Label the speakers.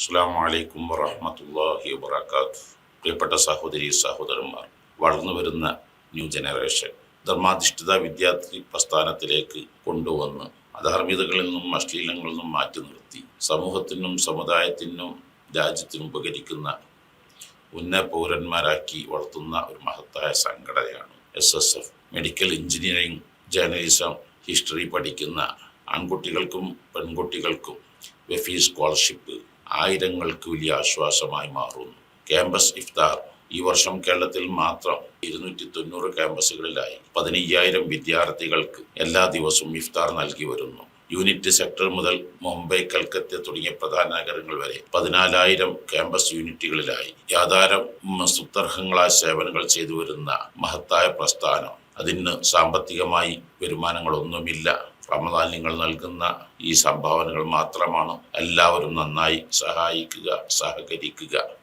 Speaker 1: അസ്സാം വലൈക്കും വറഹമത്തല്ലാഹി വാത്ത് പ്രിയപ്പെട്ട സഹോദരി സഹോദരന്മാർ വളർന്നു വരുന്ന ന്യൂ ജനറേഷൻ ധർമാധിഷ്ഠിത വിദ്യാർത്ഥി പ്രസ്ഥാനത്തിലേക്ക് കൊണ്ടുവന്ന് അധാർമികതകളിൽ നിന്നും അശ്ലീലങ്ങളിൽ നിന്നും മാറ്റി നിർത്തി സമൂഹത്തിനും സമുദായത്തിനും രാജ്യത്തിനും ഉപകരിക്കുന്ന ഉന്ന പൗരന്മാരാക്കി വളർത്തുന്ന ഒരു മഹത്തായ സംഘടനയാണ് S S F medical engineering journalism history പഠിക്കുന്ന ആൺകുട്ടികൾക്കും പെൺകുട്ടികൾക്കും വെഫി സ്കോളർഷിപ്പ് ആയിരങ്ങൾക്ക് വലിയ ആശ്വാസമായി മാറുന്നു. ക്യാമ്പസ് ഇഫ്താർ. ഈ വർഷം കേരളത്തിൽ മാത്രം ഇരുന്നൂറ്റി തൊണ്ണൂറ് ക്യാമ്പസുകളിലായി. പതിനയ്യായിരം വിദ്യാർത്ഥികൾക്ക് എല്ലാ ദിവസവും ഇഫ്താർ നൽകി വരുന്നു. യൂണിറ്റ് സെക്ടർ മുതൽ മുംബൈ കൽക്കത്ത തുടങ്ങിയ പ്രധാന നഗരങ്ങൾ വരെ പതിനാലായിരം ക്യാമ്പസ് യൂണിറ്റുകളിലായി. യാതാരം സുത്തർഹങ്ങളായ സേവനങ്ങൾ ചെയ്തു വരുന്ന മഹത്തായ പ്രസ്ഥാനം. അതിന് സാമ്പത്തികമായി വരുമാനങ്ങളൊന്നുമില്ല. റമദാൻ നിങ്ങൾ നൽകുന്ന ഈ സംഭാവനകൾ മാത്രമാണ്. എല്ലാവരും നന്നായി സഹായിക്കുക സഹകരിക്കുക.